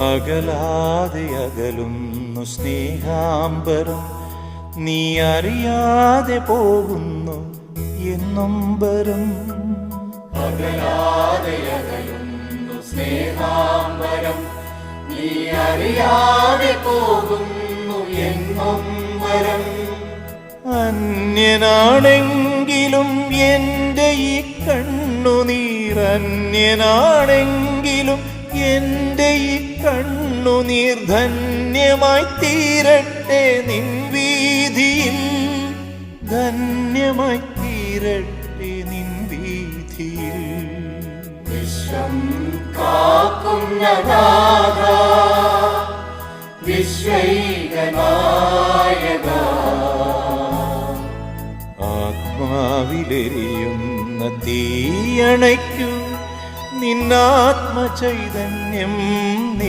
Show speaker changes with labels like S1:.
S1: അകലാതെ അകലുന്നു സ്നേഹാംബരം. നീ അറിയാതെ പോകുന്നു എന്നൊമ്പരം അന്യനാണെങ്കിലും എന്റെ ഈ കണ്ണുനീർ അന്യനാണെങ്കിലും എന്റെ കണ്ണുനീർ നിർധന്യമായി തീരട്ടെ നിൻ വീതിയിൽ. ധന്യമായി തീരട്ടെ നിൻ വീതിയിൽ. ആത്മാവിലെരിയുന്ന തീയണയ്ക്കു നിന്നാത്മചൈതന്യം